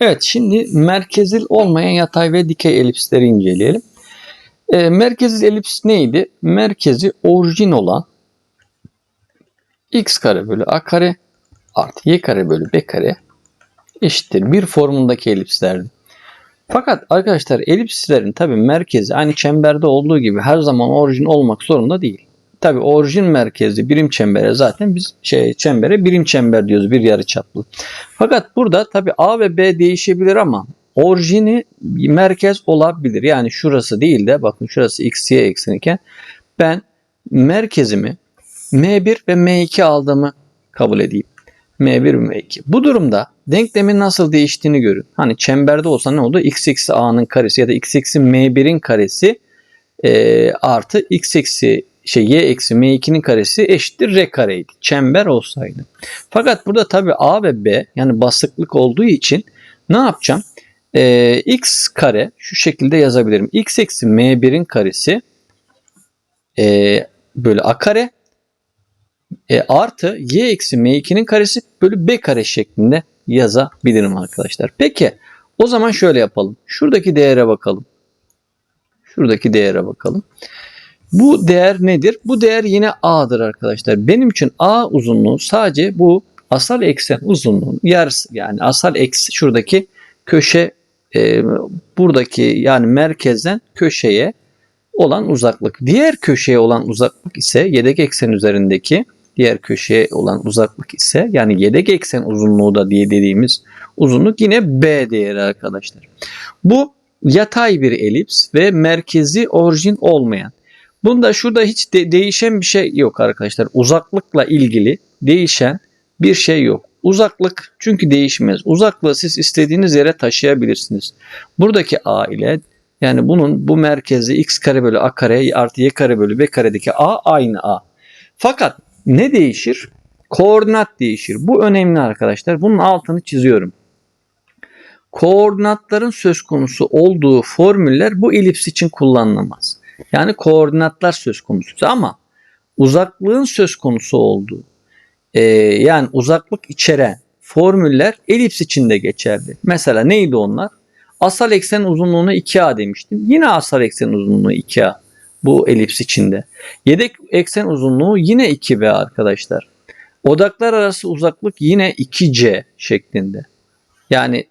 Evet şimdi merkezil olmayan yatay ve dikey elipsleri inceleyelim. E, merkezil elips neydi? Merkezi orijin olan x kare bölü a kare artı y kare bölü b kare eşittir bir formundaki elipslerdi. Fakat arkadaşlar elipslerin tabi merkezi aynı çemberde olduğu gibi her zaman orijin olmak zorunda değil. Tabi orijin merkezi birim çembere zaten biz şey çembere birim çember diyoruz bir yarı çaplı. Fakat burada tabi A ve B değişebilir ama orijini merkez olabilir. Yani şurası değil de bakın şurası x y ekseniyken ben merkezimi M1 ve M2 aldığımı kabul edeyim. M1 ve M2. Bu durumda denklemin nasıl değiştiğini görün. Hani çemberde olsa ne oldu? x eksi a'nın karesi ya da x eksi m1'in karesi e, artı x eksi şey y eksi m2'nin karesi eşittir r kareydi. Çember olsaydı. Fakat burada tabi a ve b yani basıklık olduğu için ne yapacağım? E, x kare şu şekilde yazabilirim. x eksi m1'in karesi e, bölü a kare e, artı y eksi m2'nin karesi bölü b kare şeklinde yazabilirim arkadaşlar. Peki o zaman şöyle yapalım. Şuradaki değere bakalım. Şuradaki değere bakalım. Bu değer nedir? Bu değer yine a'dır arkadaşlar. Benim için a uzunluğu sadece bu asal eksen uzunluğun yarısı. Yani asal eksi şuradaki köşe e, buradaki yani merkezden köşeye olan uzaklık. Diğer köşeye olan uzaklık ise yedek eksen üzerindeki diğer köşeye olan uzaklık ise yani yedek eksen uzunluğu da diye dediğimiz uzunluk yine B değeri arkadaşlar. Bu yatay bir elips ve merkezi orijin olmayan. Bunda şurada hiç de değişen bir şey yok arkadaşlar. Uzaklıkla ilgili değişen bir şey yok. Uzaklık çünkü değişmez. Uzaklığı siz istediğiniz yere taşıyabilirsiniz. Buradaki A ile yani bunun bu merkezi x kare bölü a kare artı y kare bölü b karedeki a aynı a. Fakat ne değişir? Koordinat değişir. Bu önemli arkadaşlar. Bunun altını çiziyorum. Koordinatların söz konusu olduğu formüller bu elips için kullanılamaz. Yani koordinatlar söz konusu ama uzaklığın söz konusu olduğu e, yani uzaklık içeren formüller elips için de geçerli. Mesela neydi onlar? Asal eksen uzunluğunu 2A demiştim. Yine asal eksen uzunluğu 2A bu elips içinde. Yedek eksen uzunluğu yine 2B arkadaşlar. Odaklar arası uzaklık yine 2C şeklinde. Yani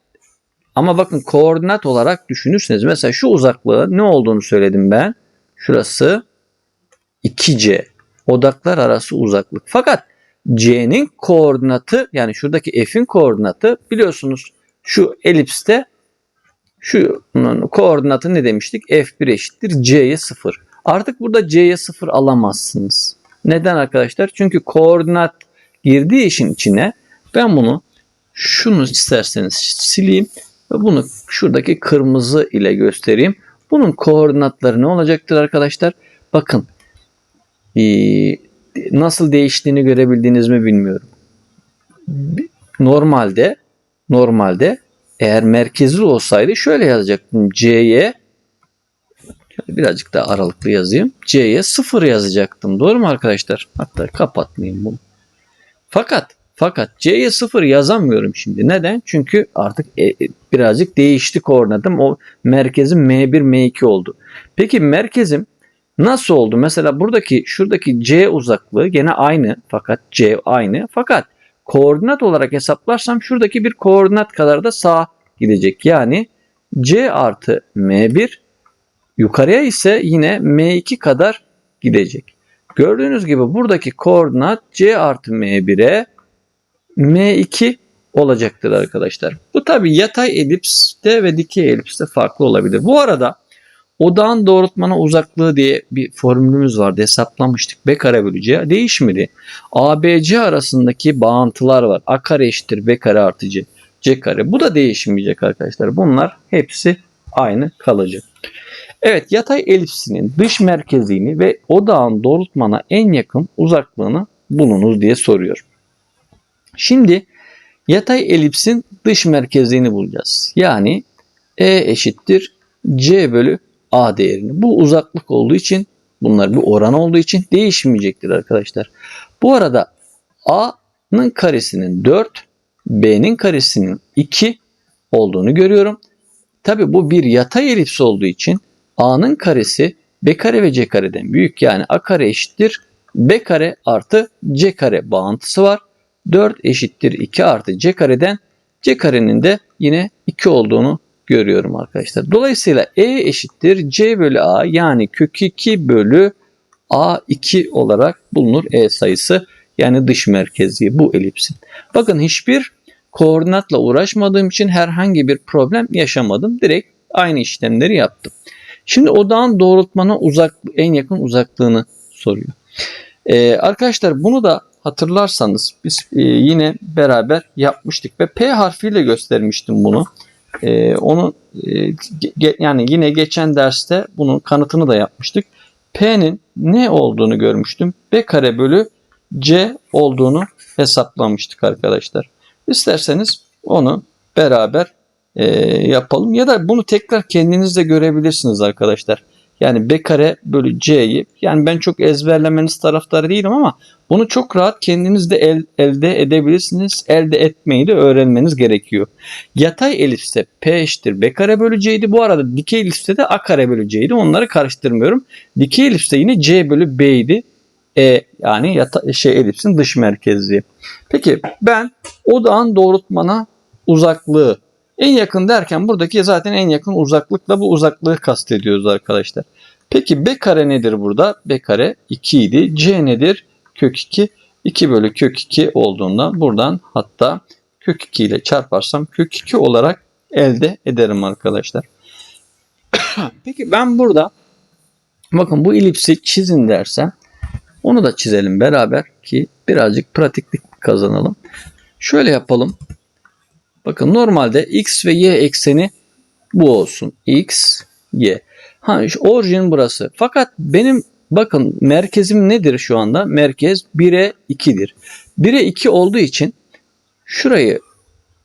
ama bakın koordinat olarak düşünürseniz mesela şu uzaklığı ne olduğunu söyledim ben. Şurası 2C. Odaklar arası uzaklık. Fakat C'nin koordinatı yani şuradaki F'in koordinatı biliyorsunuz şu elipste şu koordinatı ne demiştik? F1 eşittir C'ye 0. Artık burada C'ye 0 alamazsınız. Neden arkadaşlar? Çünkü koordinat girdiği işin içine ben bunu şunu isterseniz sileyim ve bunu şuradaki kırmızı ile göstereyim. Bunun koordinatları ne olacaktır arkadaşlar? Bakın nasıl değiştiğini görebildiniz mi bilmiyorum. Normalde normalde eğer merkezli olsaydı şöyle yazacaktım. C'ye birazcık daha aralıklı yazayım. C'ye 0 yazacaktım. Doğru mu arkadaşlar? Hatta kapatmayayım bunu. Fakat fakat C'ye 0 yazamıyorum şimdi. Neden? Çünkü artık e, e, birazcık değişti koordinatım. O merkezim M1 M2 oldu. Peki merkezim nasıl oldu? Mesela buradaki şuradaki C uzaklığı gene aynı fakat C aynı. Fakat koordinat olarak hesaplarsam şuradaki bir koordinat kadar da sağa gidecek. Yani C artı M1 yukarıya ise yine M2 kadar gidecek. Gördüğünüz gibi buradaki koordinat C artı M1'e M2 olacaktır arkadaşlar. Bu tabi yatay elipste ve dikey elipste farklı olabilir. Bu arada odağın doğrultmana uzaklığı diye bir formülümüz vardı. Hesaplamıştık. B kare bölü C değişmedi. ABC arasındaki bağıntılar var. A kare eşittir B kare artı C. C kare. Bu da değişmeyecek arkadaşlar. Bunlar hepsi aynı kalacak. Evet yatay elipsinin dış merkezini ve odağın doğrultmana en yakın uzaklığını bulunuz diye soruyor. Şimdi yatay elipsin dış merkezini bulacağız. Yani E eşittir C bölü A değerini. Bu uzaklık olduğu için bunlar bir oran olduğu için değişmeyecektir arkadaşlar. Bu arada A'nın karesinin 4, B'nin karesinin 2, olduğunu görüyorum. Tabi bu bir yatay elips olduğu için A'nın karesi B kare ve C kareden büyük. Yani A kare eşittir B kare artı C kare bağıntısı var. 4 eşittir 2 artı C kareden C karenin de yine 2 olduğunu görüyorum arkadaşlar. Dolayısıyla E eşittir C bölü A yani kök 2 bölü A2 olarak bulunur E sayısı. Yani dış merkezi bu elipsin. Bakın hiçbir koordinatla uğraşmadığım için herhangi bir problem yaşamadım. Direkt aynı işlemleri yaptım. Şimdi odağın doğrultmana uzak en yakın uzaklığını soruyor. Ee, arkadaşlar bunu da hatırlarsanız biz e, yine beraber yapmıştık ve P harfiyle göstermiştim bunu. Ee, onu e, ge- yani yine geçen derste bunun kanıtını da yapmıştık. P'nin ne olduğunu görmüştüm. B kare bölü C olduğunu hesaplamıştık arkadaşlar. İsterseniz onu beraber e, yapalım ya da bunu tekrar kendiniz de görebilirsiniz arkadaşlar. Yani B kare bölü C'yi yani ben çok ezberlemeniz taraftarı değilim ama bunu çok rahat kendiniz de el, elde edebilirsiniz. Elde etmeyi de öğrenmeniz gerekiyor. Yatay elipste P eşittir B kare bölü C'ydi. Bu arada dikey elipste de A kare bölü C'ydi. Onları karıştırmıyorum. Dikey elipste yine C bölü B'ydi. E yani yata, şey elipsin dış merkezli. Peki ben odağın doğrultmana uzaklığı en yakın derken buradaki zaten en yakın uzaklıkla bu uzaklığı kastediyoruz arkadaşlar. Peki B kare nedir burada? B kare 2 idi. C nedir? Kök 2. 2 bölü kök 2 olduğunda buradan hatta kök 2 ile çarparsam kök 2 olarak elde ederim arkadaşlar. Peki ben burada bakın bu elipsi çizin dersem onu da çizelim beraber ki birazcık pratiklik kazanalım. Şöyle yapalım. Bakın normalde x ve y ekseni bu olsun. x, y. Ha, şu orijin burası. Fakat benim bakın merkezim nedir şu anda? Merkez 1'e 2'dir. 1'e 2 olduğu için şurayı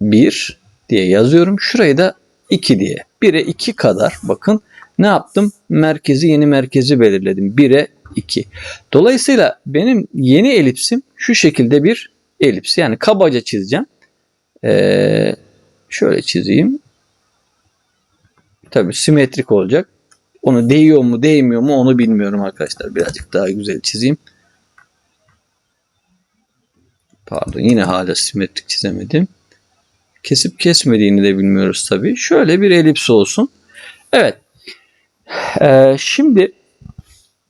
1 diye yazıyorum. Şurayı da 2 diye. 1'e 2 kadar bakın ne yaptım? Merkezi yeni merkezi belirledim. 1'e 2. Dolayısıyla benim yeni elipsim şu şekilde bir elips. Yani kabaca çizeceğim. Ee, şöyle çizeyim. Tabii simetrik olacak. Onu değiyor mu değmiyor mu onu bilmiyorum arkadaşlar. Birazcık daha güzel çizeyim. Pardon yine hala simetrik çizemedim. Kesip kesmediğini de bilmiyoruz tabii. Şöyle bir elips olsun. Evet. Ee, şimdi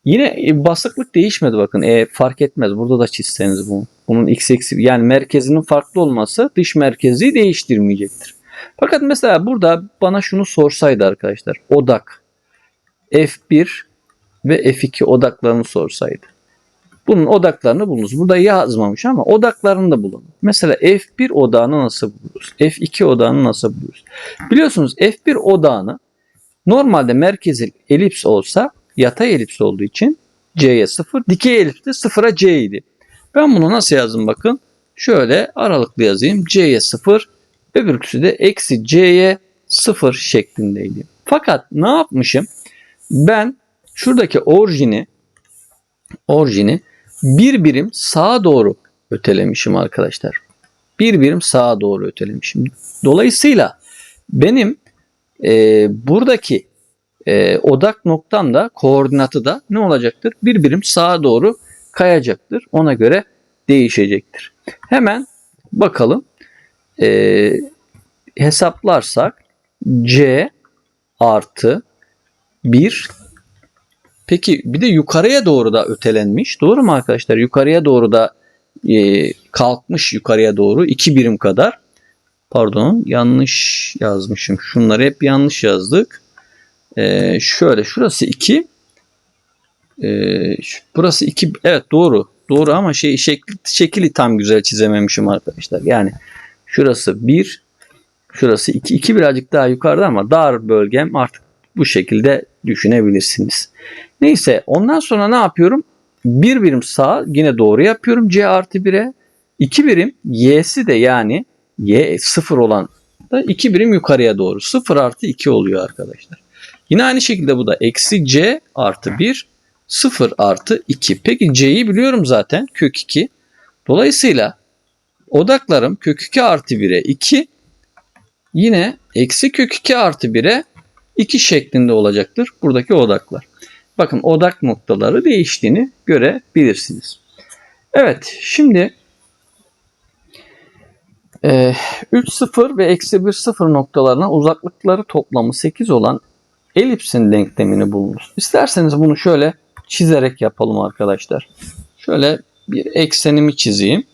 yine basıklık değişmedi bakın. E, fark etmez. Burada da çizseniz bunu. Bunun x eksi yani merkezinin farklı olması dış merkezi değiştirmeyecektir. Fakat mesela burada bana şunu sorsaydı arkadaşlar. Odak F1 ve F2 odaklarını sorsaydı. Bunun odaklarını bulunuz. Burada yazmamış ama odaklarını da bulun. Mesela F1 odağını nasıl buluruz? F2 odağını nasıl buluruz? Biliyorsunuz F1 odağını normalde merkezi elips olsa yatay elips olduğu için C'ye 0, dikey elips de 0'a C idi. Ben bunu nasıl yazdım bakın. Şöyle aralıklı yazayım. C'ye 0 öbürküsü de eksi C'ye 0 şeklindeydi. Fakat ne yapmışım? Ben şuradaki orijini orijini bir birim sağa doğru ötelemişim arkadaşlar. Bir birim sağa doğru ötelemişim. Dolayısıyla benim e, buradaki e, odak noktam da koordinatı da ne olacaktır? Bir birim sağa doğru kayacaktır. Ona göre değişecektir. Hemen bakalım. E, hesaplarsak C artı 1 Peki bir de yukarıya doğru da ötelenmiş. Doğru mu arkadaşlar? Yukarıya doğru da e, kalkmış yukarıya doğru 2 birim kadar. Pardon yanlış yazmışım. Şunları hep yanlış yazdık. E, şöyle şurası 2. E, burası 2. Evet doğru. Doğru ama şey şekli, şekli tam güzel çizememişim arkadaşlar. Yani şurası 1. Şurası 2. 2 birazcık daha yukarıda ama dar bölgem artık bu şekilde düşünebilirsiniz. Neyse ondan sonra ne yapıyorum? Bir birim sağ yine doğru yapıyorum C artı 1'e. 2 birim Y'si de yani Y 0 olan da 2 birim yukarıya doğru. 0 artı 2 oluyor arkadaşlar. Yine aynı şekilde bu da eksi C artı 1 0 artı 2. Peki C'yi biliyorum zaten kök 2. Dolayısıyla odaklarım kök 2 artı 1'e 2 yine eksi kök 2 artı 1'e 2 şeklinde olacaktır buradaki odaklar. Bakın odak noktaları değiştiğini görebilirsiniz. Evet şimdi e, 3 0 ve eksi 1 0 noktalarına uzaklıkları toplamı 8 olan elipsin denklemini bulunuz. İsterseniz bunu şöyle çizerek yapalım arkadaşlar. Şöyle bir eksenimi çizeyim.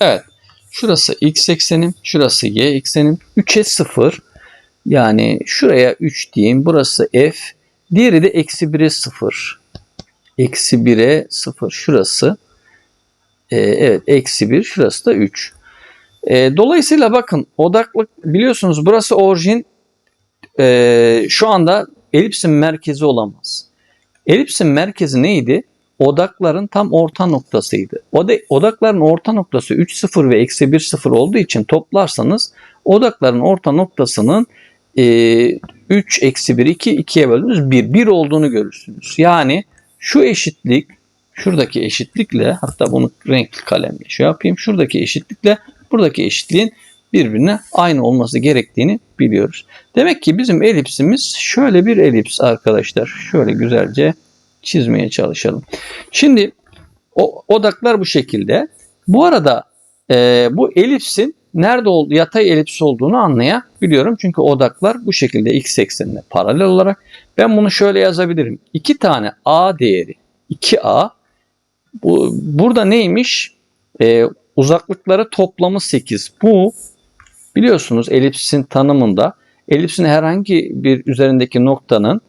Evet. Şurası x eksenim, şurası y eksenim. 3'e 0. Yani şuraya 3 diyeyim. Burası f. Diğeri de eksi 1'e 0. Eksi 1'e 0. Şurası. Ee, evet eksi 1. Şurası da 3. Ee, dolayısıyla bakın odaklık biliyorsunuz burası orijin ee, şu anda elipsin merkezi olamaz. Elipsin merkezi neydi? Odakların tam orta noktasıydı. Odakların orta noktası 3 0 ve eksi 1 0 olduğu için toplarsanız odakların orta noktasının e, 3 eksi 1 2 2'ye böldüğünüz 1 1 olduğunu görürsünüz. Yani şu eşitlik şuradaki eşitlikle hatta bunu renkli kalemle şey yapayım. Şuradaki eşitlikle buradaki eşitliğin birbirine aynı olması gerektiğini biliyoruz. Demek ki bizim elipsimiz şöyle bir elips arkadaşlar. Şöyle güzelce çizmeye çalışalım. Şimdi o odaklar bu şekilde. Bu arada e, bu elipsin nerede olduğu, yatay elips olduğunu anlayabiliyorum. Çünkü odaklar bu şekilde x eksenine paralel olarak. Ben bunu şöyle yazabilirim. İki tane a değeri 2a bu, burada neymiş? E, uzaklıkları toplamı 8. Bu biliyorsunuz elipsin tanımında elipsin herhangi bir üzerindeki noktanın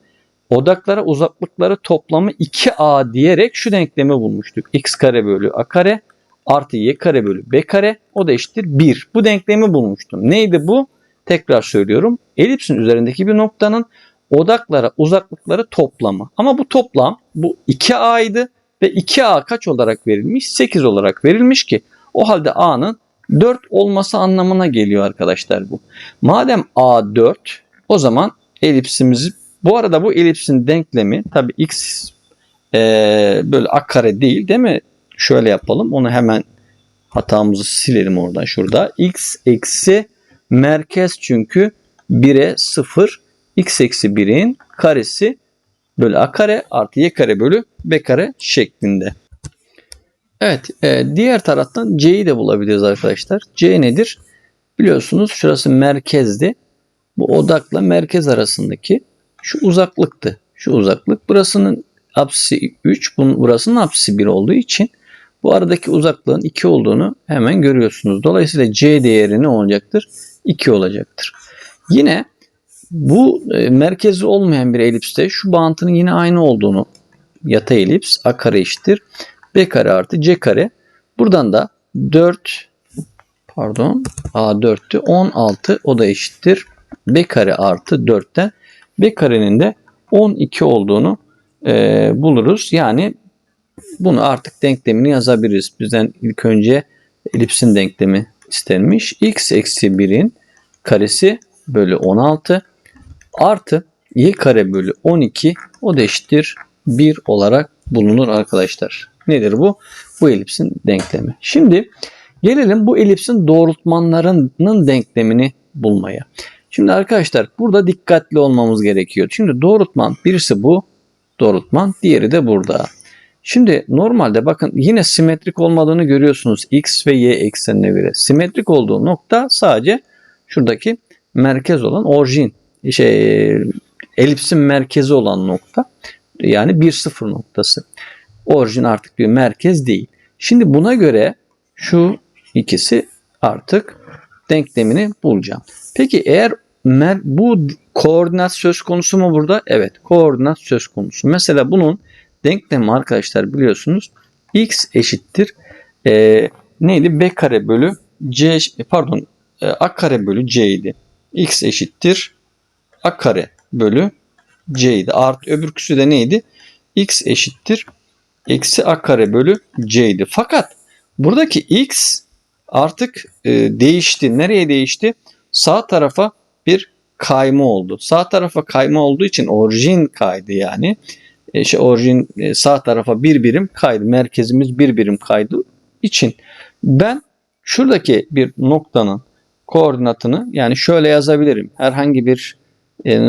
odaklara uzaklıkları toplamı 2a diyerek şu denklemi bulmuştuk. x kare bölü a kare artı y kare bölü b kare o da eşittir 1. Bu denklemi bulmuştum. Neydi bu? Tekrar söylüyorum. Elipsin üzerindeki bir noktanın odaklara uzaklıkları toplamı. Ama bu toplam bu 2a'ydı ve 2a kaç olarak verilmiş? 8 olarak verilmiş ki o halde a'nın 4 olması anlamına geliyor arkadaşlar bu. Madem a 4 o zaman elipsimizi bu arada bu elipsin denklemi tabi x e, böyle a kare değil değil mi? Şöyle yapalım onu hemen hatamızı silelim oradan şurada. x eksi merkez çünkü 1'e 0 x eksi 1'in karesi bölü a kare artı y kare bölü b kare şeklinde. Evet e, diğer taraftan c'yi de bulabiliriz arkadaşlar. c nedir? Biliyorsunuz şurası merkezdi. Bu odakla merkez arasındaki şu uzaklıktı. Şu uzaklık. Burasının apsisi 3, bunun, burasının apsisi 1 olduğu için bu aradaki uzaklığın 2 olduğunu hemen görüyorsunuz. Dolayısıyla c değeri ne olacaktır? 2 olacaktır. Yine bu e, merkezi olmayan bir elipste şu bağıntının yine aynı olduğunu yatay elips a kare eşittir b kare artı c kare. Buradan da 4 pardon a 4'tü 16 o da eşittir b kare artı 4'ten b karenin de 12 olduğunu e, buluruz. Yani bunu artık denklemini yazabiliriz. Bizden ilk önce elipsin denklemi istenmiş. x eksi 1'in karesi bölü 16 artı y kare bölü 12 o da eşittir 1 olarak bulunur arkadaşlar. Nedir bu? Bu elipsin denklemi. Şimdi gelelim bu elipsin doğrultmanlarının denklemini bulmaya. Şimdi arkadaşlar burada dikkatli olmamız gerekiyor. Şimdi doğrultman birisi bu doğrultman diğeri de burada. Şimdi normalde bakın yine simetrik olmadığını görüyorsunuz x ve y eksenine göre. Simetrik olduğu nokta sadece şuradaki merkez olan orijin şey elipsin merkezi olan nokta. Yani 1-0 noktası. Orijin artık bir merkez değil. Şimdi buna göre şu ikisi artık denklemini bulacağım. Peki eğer bu koordinat söz konusu mu burada? Evet koordinat söz konusu. Mesela bunun denklemi arkadaşlar biliyorsunuz x eşittir e, neydi? b kare bölü c pardon e, a kare bölü c idi. x eşittir a kare bölü c idi. Artı öbürküsü de neydi? x eşittir eksi a kare bölü c idi. Fakat buradaki x artık e, değişti. Nereye değişti? Sağ tarafa bir kayma oldu. Sağ tarafa kayma olduğu için orijin kaydı yani. E, şey, orijin e, sağ tarafa bir birim kaydı. Merkezimiz bir birim kaydı için ben şuradaki bir noktanın koordinatını yani şöyle yazabilirim. Herhangi bir e,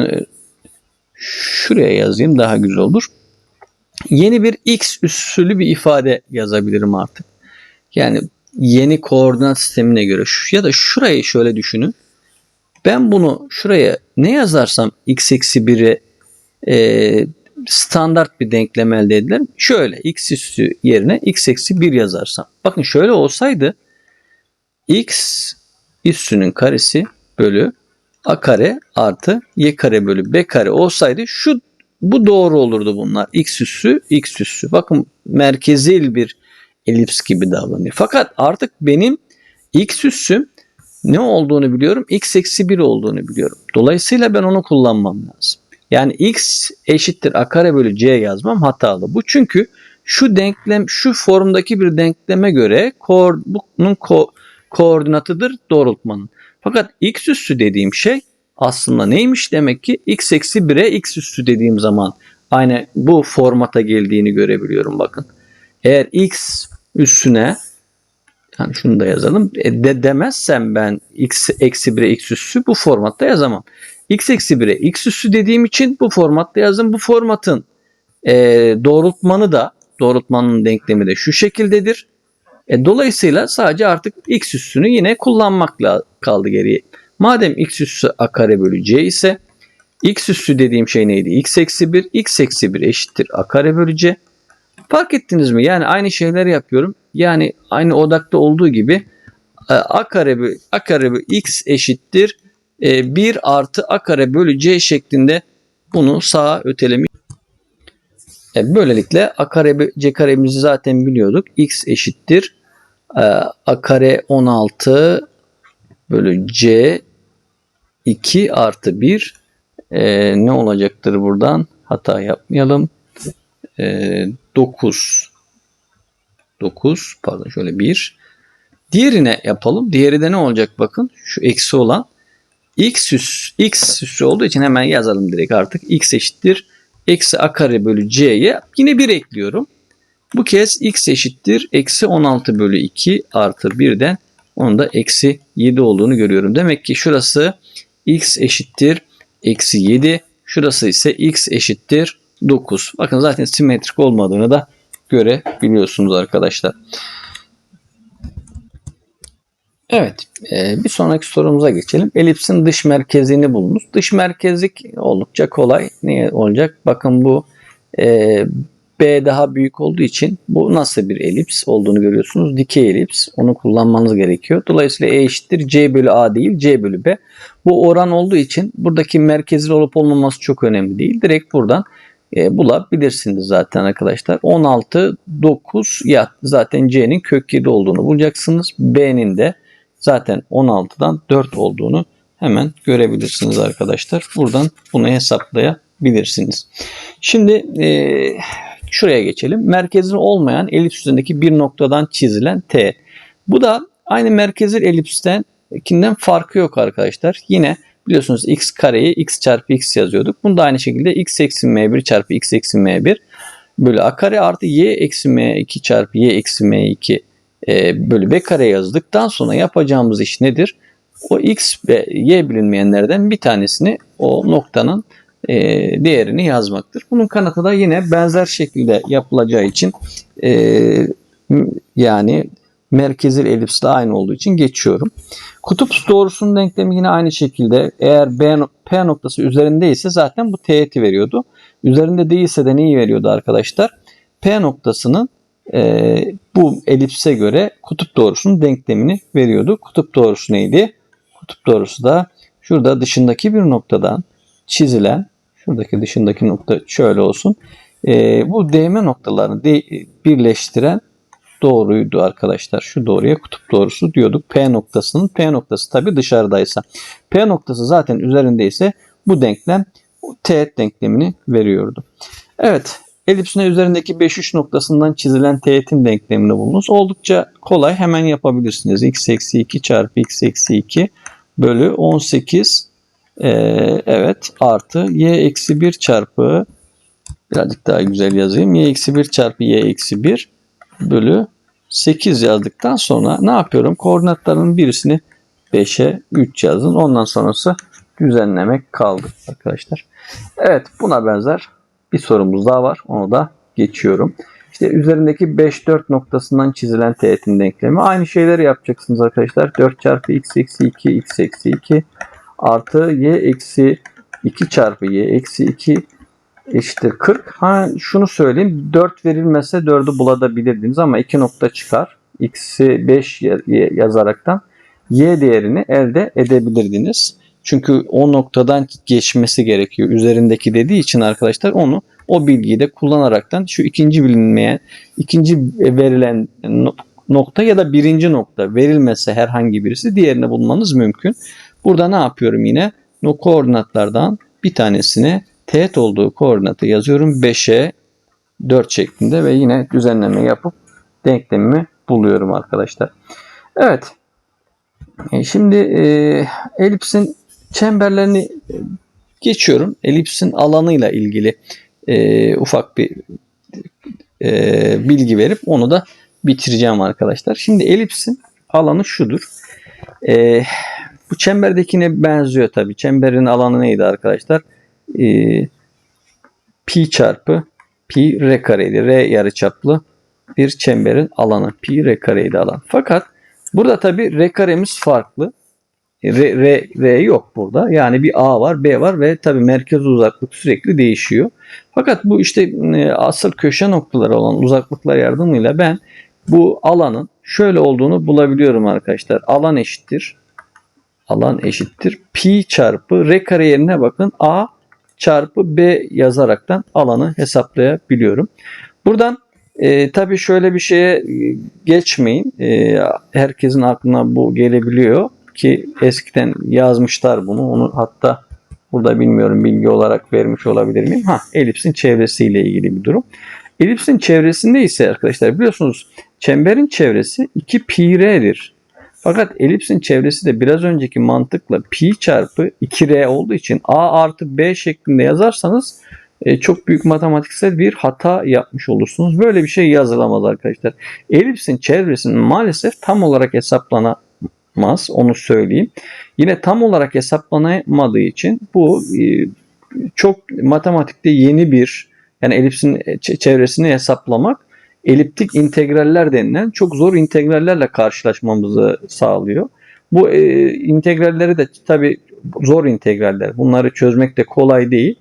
şuraya yazayım daha güzel olur. Yeni bir x üssülü bir ifade yazabilirim artık. Yani yeni koordinat sistemine göre ya da şurayı şöyle düşünün. Ben bunu şuraya ne yazarsam x eksi 1'e e, standart bir denklem elde edilir. Şöyle x üssü yerine x eksi 1 yazarsam. Bakın şöyle olsaydı x üssünün karesi bölü a kare artı y kare bölü b kare olsaydı şu bu doğru olurdu bunlar. X üssü, x üssü. Bakın merkezil bir elips gibi davranıyor. Fakat artık benim x üssüm ne olduğunu biliyorum. x eksi 1 olduğunu biliyorum. Dolayısıyla ben onu kullanmam lazım. Yani x eşittir a kare bölü c yazmam hatalı. Bu çünkü şu denklem şu formdaki bir denkleme göre ko bunun ko koordinatıdır doğrultmanın. Fakat x üssü dediğim şey aslında neymiş demek ki x eksi 1'e x üssü dediğim zaman aynı bu formata geldiğini görebiliyorum bakın. Eğer x üssüne yani şunu da yazalım. E, de demezsem ben x eksi 1'e x üssü bu formatta yazamam. x eksi 1'e x üssü dediğim için bu formatta yazdım. Bu formatın e, doğrultmanı da doğrultmanın denklemi de şu şekildedir. E, dolayısıyla sadece artık x üssünü yine kullanmakla kaldı geriye. Madem x üssü a kare bölü c ise x üssü dediğim şey neydi? x eksi 1. x eksi 1 eşittir a kare bölü c. Fark ettiniz mi? Yani aynı şeyleri yapıyorum. Yani aynı odakta olduğu gibi e, a kare bölü, a kare bölü x eşittir 1 e, artı a kare bölü c şeklinde bunu sağa ötelemiş. E, böylelikle a kare c karemizi zaten biliyorduk. x eşittir a kare 16 bölü c 2 artı 1 e, ne olacaktır buradan? Hata yapmayalım. E, 9 9 pardon şöyle 1 diğerine yapalım. Diğeri de ne olacak bakın şu eksi olan x üs x üssü olduğu için hemen yazalım direkt artık x eşittir eksi a kare bölü c'ye yine 1 ekliyorum. Bu kez x eşittir eksi 16 bölü 2 artı 1'den onun da eksi 7 olduğunu görüyorum. Demek ki şurası x eşittir eksi 7. Şurası ise x eşittir 9. Bakın zaten simetrik olmadığını da görebiliyorsunuz arkadaşlar. Evet e, bir sonraki sorumuza geçelim. Elipsin dış merkezini bulunuz. Dış merkezlik oldukça kolay. Ne olacak? Bakın bu e, B daha büyük olduğu için bu nasıl bir elips olduğunu görüyorsunuz. Dikey elips. Onu kullanmanız gerekiyor. Dolayısıyla E eşittir C bölü A değil C bölü B. Bu oran olduğu için buradaki merkezli olup olmaması çok önemli değil. Direkt buradan e, bulabilirsiniz zaten arkadaşlar. 16, 9 ya zaten C'nin kök 7 olduğunu bulacaksınız. B'nin de zaten 16'dan 4 olduğunu hemen görebilirsiniz arkadaşlar. Buradan bunu hesaplayabilirsiniz. Şimdi e, şuraya geçelim. Merkezli olmayan elips üzerindeki bir noktadan çizilen T. Bu da aynı merkezli elipsten kinden farkı yok arkadaşlar. Yine biliyorsunuz x kareyi x çarpı x yazıyorduk. Bunu da aynı şekilde x eksi m1 çarpı x eksi m1 bölü a kare artı y eksi m2 çarpı y eksi m2 e, bölü b kare yazdıktan sonra yapacağımız iş nedir? O x ve y bilinmeyenlerden bir tanesini o noktanın e, değerini yazmaktır. Bunun kanıtı da yine benzer şekilde yapılacağı için e, yani merkezil elipsle aynı olduğu için geçiyorum. Kutup doğrusunun denklemi yine aynı şekilde eğer B, P noktası üzerindeyse zaten bu teğeti veriyordu. Üzerinde değilse de neyi veriyordu arkadaşlar? P noktasının e, bu elipse göre kutup doğrusunun denklemini veriyordu. Kutup doğrusu neydi? Kutup doğrusu da şurada dışındaki bir noktadan çizilen şuradaki dışındaki nokta şöyle olsun. E, bu değme noktalarını de, birleştiren doğruydu arkadaşlar. Şu doğruya kutup doğrusu diyorduk. P noktasının P noktası tabi dışarıdaysa. P noktası zaten üzerindeyse bu denklem teğet denklemini veriyordu. Evet elipsin üzerindeki 5 3 noktasından çizilen teğetin denklemini bulunuz. Oldukça kolay hemen yapabilirsiniz. x eksi 2 çarpı x eksi 2 bölü 18 ee, evet artı y eksi 1 çarpı birazcık daha güzel yazayım. y eksi 1 çarpı y eksi 1 bölü 8 yazdıktan sonra ne yapıyorum? Koordinatların birisini 5'e 3 yazın. Ondan sonrası düzenlemek kaldı arkadaşlar. Evet buna benzer bir sorumuz daha var. Onu da geçiyorum. İşte üzerindeki 5-4 noktasından çizilen teğetin denklemi. Aynı şeyleri yapacaksınız arkadaşlar. 4 çarpı x eksi 2 x eksi 2 artı y eksi 2 çarpı y eksi 2 eşittir 40. Ha şunu söyleyeyim. 4 verilmese 4'ü bulabilirdiniz ama 2 nokta çıkar. x'i 5 ya- y- yazaraktan y değerini elde edebilirdiniz. Çünkü o noktadan geçmesi gerekiyor. Üzerindeki dediği için arkadaşlar onu o bilgiyi de kullanaraktan şu ikinci bilinmeyen, ikinci verilen no- nokta ya da birinci nokta verilmese herhangi birisi diğerini bulmanız mümkün. Burada ne yapıyorum yine? O koordinatlardan bir tanesine teğet olduğu koordinatı yazıyorum 5'e 4 şeklinde ve yine düzenleme yapıp denklemimi buluyorum arkadaşlar. Evet. E, Şimdi e, elipsin çemberlerini e, geçiyorum. Elipsin alanıyla ilgili e, ufak bir e, bilgi verip onu da bitireceğim arkadaşlar. Şimdi elipsin alanı şudur. E, bu çemberdekine benziyor tabii. Çemberin alanı neydi arkadaşlar? E, pi çarpı pi r kareydi. R yarıçaplı bir çemberin alanı. Pi r kareydi alan. Fakat burada tabii r karemiz farklı. R, R, R yok burada. Yani bir A var, B var ve tabii merkez uzaklık sürekli değişiyor. Fakat bu işte e, asıl köşe noktaları olan uzaklıklar yardımıyla ben bu alanın şöyle olduğunu bulabiliyorum arkadaşlar. Alan eşittir. Alan eşittir. Pi çarpı R kare yerine bakın A çarpı B yazaraktan alanı hesaplayabiliyorum. Buradan e, tabii şöyle bir şeye e, geçmeyin. E, herkesin aklına bu gelebiliyor ki eskiden yazmışlar bunu. Onu hatta burada bilmiyorum bilgi olarak vermiş olabilir miyim? Ha, elipsin çevresiyle ilgili bir durum. Elipsin çevresinde ise arkadaşlar biliyorsunuz çemberin çevresi 2 pi r'dir. Fakat elipsin çevresi de biraz önceki mantıkla pi çarpı 2r olduğu için a artı b şeklinde yazarsanız e, çok büyük matematiksel bir hata yapmış olursunuz. Böyle bir şey yazılamaz arkadaşlar. Elipsin çevresinin maalesef tam olarak hesaplanamaz. Onu söyleyeyim. Yine tam olarak hesaplanamadığı için bu e, çok matematikte yeni bir yani elipsin ç- çevresini hesaplamak eliptik integraller denilen çok zor integrallerle karşılaşmamızı sağlıyor. Bu e, integralleri de tabi zor integraller. Bunları çözmek de kolay değil.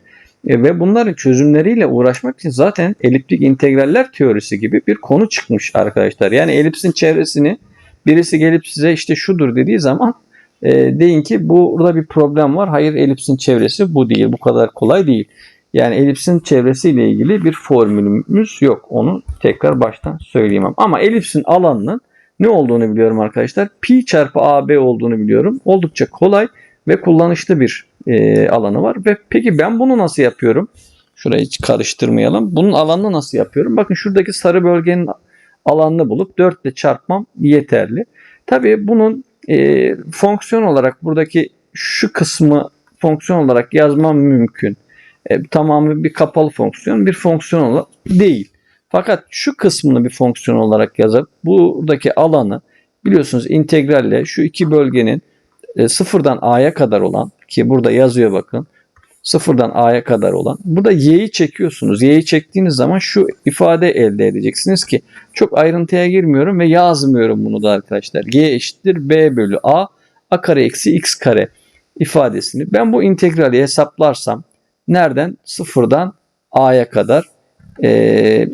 E, ve bunların çözümleriyle uğraşmak için zaten eliptik integraller teorisi gibi bir konu çıkmış arkadaşlar. Yani elipsin çevresini birisi gelip size işte şudur dediği zaman e, deyin ki burada bir problem var. Hayır elipsin çevresi bu değil. Bu kadar kolay değil. Yani elipsin çevresiyle ilgili bir formülümüz yok. Onu tekrar baştan söyleyemem. Ama elipsin alanının ne olduğunu biliyorum arkadaşlar. Pi çarpı AB olduğunu biliyorum. Oldukça kolay ve kullanışlı bir e, alanı var. Ve peki ben bunu nasıl yapıyorum? Şurayı hiç karıştırmayalım. Bunun alanını nasıl yapıyorum? Bakın şuradaki sarı bölgenin alanını bulup 4 ile çarpmam yeterli. Tabii bunun e, fonksiyon olarak buradaki şu kısmı fonksiyon olarak yazmam mümkün. E, tamamı bir kapalı fonksiyon, bir fonksiyon olarak değil. Fakat şu kısmını bir fonksiyon olarak yazıp buradaki alanı biliyorsunuz integralle şu iki bölgenin e, sıfırdan a'ya kadar olan ki burada yazıyor bakın sıfırdan a'ya kadar olan burada y'yi çekiyorsunuz. Y'yi çektiğiniz zaman şu ifade elde edeceksiniz ki çok ayrıntıya girmiyorum ve yazmıyorum bunu da arkadaşlar. y eşittir b bölü a a kare eksi x kare ifadesini ben bu integrali hesaplarsam nereden? Sıfırdan a'ya kadar e,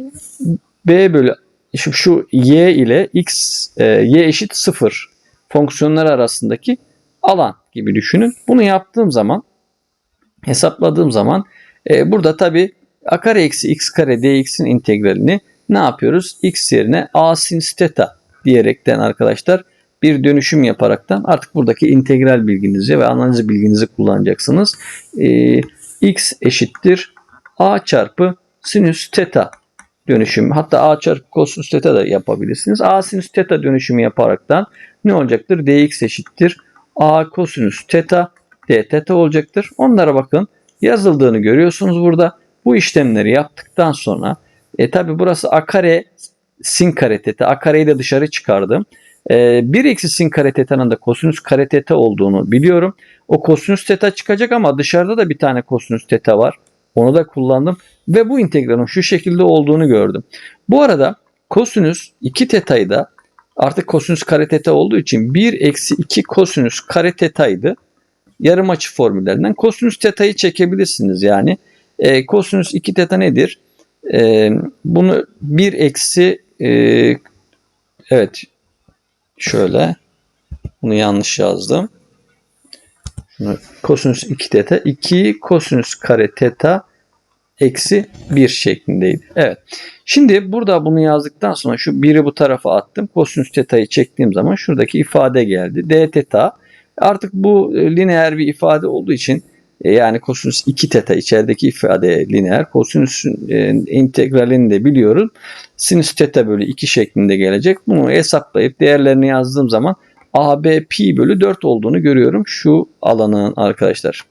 b bölü şu, şu y ile x e, y eşit sıfır fonksiyonlar arasındaki alan gibi düşünün. Bunu yaptığım zaman hesapladığım zaman e, burada tabi a kare eksi x kare dx'in integralini ne yapıyoruz? x yerine a sin theta diyerekten arkadaşlar bir dönüşüm yaparaktan artık buradaki integral bilginizi ve analiz bilginizi kullanacaksınız. E, x eşittir a çarpı sinüs theta dönüşümü. Hatta a çarpı kosinüs theta da yapabilirsiniz. a sinüs theta dönüşümü yaparaktan ne olacaktır? dx eşittir a kosinüs theta d theta olacaktır. Onlara bakın yazıldığını görüyorsunuz burada. Bu işlemleri yaptıktan sonra e tabi burası a kare sin kare teta. A kareyi de dışarı çıkardım. Ee, 1 eksi sin kare teta'nın da kosinüs kare teta olduğunu biliyorum. O kosinüs teta çıkacak ama dışarıda da bir tane kosinüs teta var. Onu da kullandım. Ve bu integralin şu şekilde olduğunu gördüm. Bu arada kosinüs 2 teta'yı da artık kosinüs kare teta olduğu için 1 eksi 2 kosinüs kare teta'ydı. Yarım açı formüllerinden. Kosinüs teta'yı çekebilirsiniz yani. E, kosinüs 2 teta nedir? E, bunu 1 eksi e, evet şöyle bunu yanlış yazdım. Kosinüs 2 teta 2 kosinüs kare teta eksi 1 şeklindeydi. Evet. Şimdi burada bunu yazdıktan sonra şu 1'i bu tarafa attım. Kosinüs teta'yı çektiğim zaman şuradaki ifade geldi. D teta. Artık bu e, lineer bir ifade olduğu için e, yani kosinüs 2 teta içerideki ifade lineer. Kosinüsün e, integralini de biliyoruz. Sinüs teta bölü 2 şeklinde gelecek. Bunu hesaplayıp değerlerini yazdığım zaman AB bölü 4 olduğunu görüyorum şu alanın arkadaşlar.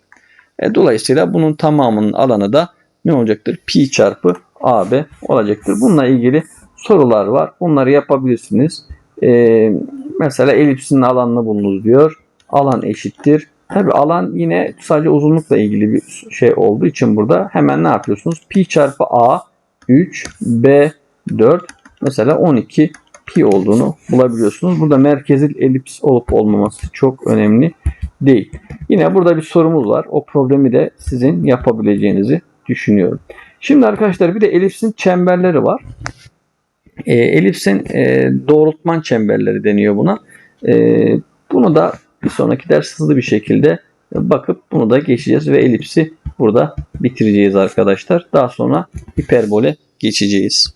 E, dolayısıyla bunun tamamının alanı da ne olacaktır? Pi çarpı AB olacaktır. Bununla ilgili sorular var. Bunları yapabilirsiniz. E, mesela elipsinin alanını bulunuz diyor. Alan eşittir. Tabi alan yine sadece uzunlukla ilgili bir şey olduğu için burada hemen ne yapıyorsunuz? Pi çarpı A 3 B 4 mesela 12 pi olduğunu bulabiliyorsunuz. Burada merkezil elips olup olmaması çok önemli değil. Yine burada bir sorumuz var. O problemi de sizin yapabileceğinizi düşünüyorum. Şimdi arkadaşlar bir de elipsin çemberleri var. E, elipsin e, doğrultman çemberleri deniyor buna. E, bunu da bir sonraki ders hızlı bir şekilde bakıp bunu da geçeceğiz ve elipsi burada bitireceğiz arkadaşlar. Daha sonra hiperbole geçeceğiz.